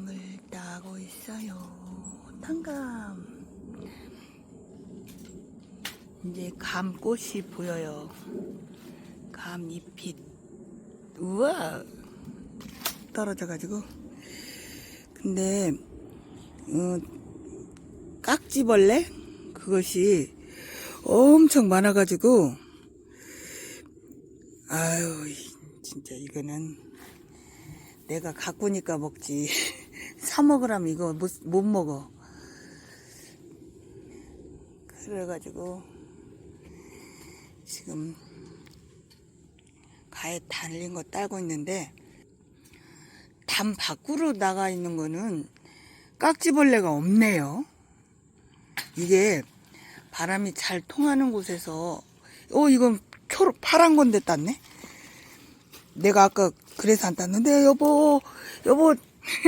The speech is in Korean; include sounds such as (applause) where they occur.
단감을 따고 있어요. 단감. 이제 감꽃이 보여요. 감 잎이 우와 떨어져가지고 근데 어, 깍지벌레 그것이 엄청 많아가지고 아유 이- 진짜 이거는 내가 가꾸니까 먹지 (laughs) 사 먹으라면 이거 못, 못 먹어 그래가지고 지금 가에 달린 거 따고 있는데 담 밖으로 나가 있는 거는 깍지벌레가 없네요. 이게 바람이 잘 통하는 곳에서 어 이건 초 파란 건데 땄네. 내가 아까 그래서 안 땄는데 여보 여보 (laughs)